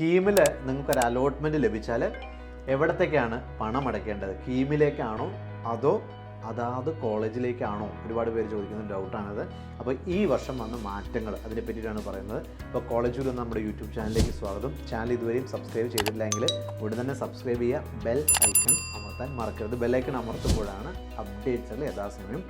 കീമിൽ നിങ്ങൾക്കൊരു അലോട്ട്മെന്റ് ലഭിച്ചാൽ എവിടത്തേക്കാണ് പണം അടയ്ക്കേണ്ടത്? കീമിലേക്കാണോ അതോ അതാത് കോളേജിലേക്കാണോ? ഒരുപാട് പേര് ചോദിക്കുന്ന ഡൗട്ടാണത് അപ്പോൾ ഈ വർഷം വന്ന മാറ്റങ്ങൾ അതിനെ പറ്റിയിട്ടാണ് പറയുന്നത്. ഇപ്പോൾ കോളേജിൽ നമ്മുടെ യൂട്യൂബ് ചാനലിലേക്ക് സ്വാഗതം. ചാനൽ ഇതുവരെയും സബ്സ്ക്രൈബ് ചെയ്തിട്ടില്ലെങ്കിൽ ഉടൻ തന്നെ സബ്സ്ക്രൈബ് ചെയ്യുക. ബെൽ ഐക്കൺ അമർത്താൻ മറക്കരുത്. ബെൽ ഐക്കൺ അമർത്തുമ്പോഴാണ് അപ്ഡേറ്റ്സുകൾ യഥാസമയം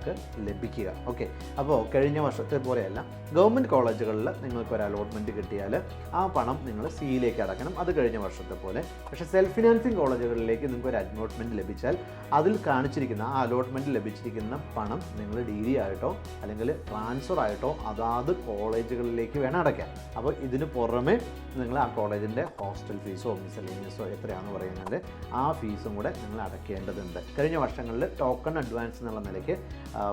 നമുക്ക് ലഭിക്കുക. ഓക്കെ അപ്പോൾ കഴിഞ്ഞ വർഷത്തെ പോലെയല്ല ഗവൺമെന്റ് കോളേജുകളിൽ നിങ്ങൾക്ക് ഒരു അലോട്ട്മെന്റ് കിട്ടിയാൽ ആ പണം നിങ്ങൾ സിയിലേക്ക് അടക്കണം. അത് കഴിഞ്ഞ വർഷത്തെ പോലെ. പക്ഷേ സെൽഫ് ഫിനാൻസിങ് കോളേജുകളിലേക്ക് നിങ്ങൾക്ക് ഒരു അലോട്ട്മെന്റ് ലഭിച്ചാൽ അതിൽ കാണിച്ചിരിക്കുന്ന ആ അലോട്ട്മെന്റ് ലഭിച്ചിരിക്കുന്ന പണം നിങ്ങൾ ഡി ഡി ആയിട്ടോ അല്ലെങ്കിൽ ട്രാൻസ്ഫർ ആയിട്ടോ അതാത് കോളേജുകളിലേക്ക് വേണം അടയ്ക്കാൻ. അപ്പോൾ ഇതിന് പുറമെ നിങ്ങൾ ആ കോളേജിന്റെ ഹോസ്റ്റൽ ഫീസോ മിസലേനിയസോ എത്രയാണെന്ന് പറയുന്നത് ആ ഫീസും കൂടെ നിങ്ങൾ അടയ്ക്കേണ്ടതുണ്ട്. കഴിഞ്ഞ വർഷങ്ങളിൽ ടോക്കൺ അഡ്വാൻസ് എന്നുള്ള നിലയ്ക്ക്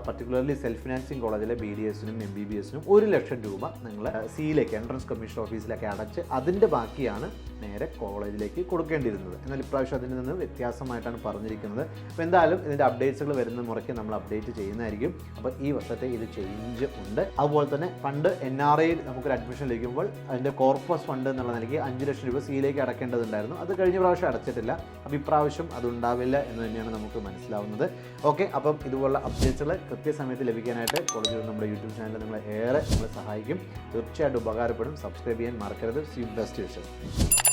പർട്ടിക്കുലർലി സെൽഫ് ഫിനാൻസിങ് കോളേജിലെ ബി ഡി എസിനും എം ബി ബി എസിനും ഒരു ലക്ഷം രൂപ നിങ്ങൾ സിയിലേക്ക് എൻട്രൻസ് കമ്മീഷൻ ഓഫീസിലേക്ക് അടച്ച് അതിന്റെ ബാക്കിയാണ് നേരെ കോളേജിലേക്ക് കൊടുക്കേണ്ടിയിരുന്നത്. എന്നാൽ ഇപ്രാവശ്യം അതിൽ നിന്ന് വ്യത്യാസമായിട്ടാണ് പറഞ്ഞിരിക്കുന്നത്. അപ്പോൾ എന്തായാലും ഇതിന്റെ അപ്ഡേറ്റ്സുകൾ വരുന്ന മുറയ്ക്ക് നമ്മൾ അപ്ഡേറ്റ് ചെയ്യുന്നതായിരിക്കും. അപ്പോൾ ഈ വർഷത്തെ ഇത് ചേഞ്ച് ഉണ്ട്. അതുപോലെ തന്നെ പണ്ട് എൻ ആർ ഐയിൽ നമുക്കൊരു അഡ്മിഷൻ ലഭിക്കുമ്പോൾ അതിന്റെ കോർപ്പസ് ഫണ്ട് എന്നുള്ള നിലയ്ക്ക് അഞ്ച് ലക്ഷം രൂപ സിയിലേക്ക് അടക്കേണ്ടതുണ്ടായിരുന്നു. അത് കഴിഞ്ഞ പ്രാവശ്യം അടച്ചിട്ടില്ല. അപ്പോൾ ഇപ്രാവശ്യം അതുണ്ടാവില്ല എന്ന് തന്നെയാണ് നമുക്ക് മനസ്സിലാവുന്നത്. ഓക്കെ അപ്പം ഇതുപോലുള്ള അപ്ഡേറ്റ്സുകൾ കൃത്യസമയത്ത് ലഭിക്കാനായിട്ട് കോളേജിൽ നമ്മുടെ യൂട്യൂബ് ചാനൽ നിങ്ങളെ ഏറെ നമ്മളെ സഹായിക്കും. തീർച്ചയായിട്ടും ഉപകാരപ്പെടും. സബ്സ്ക്രൈബ് ചെയ്യാൻ മറക്കരുത്. C best wishes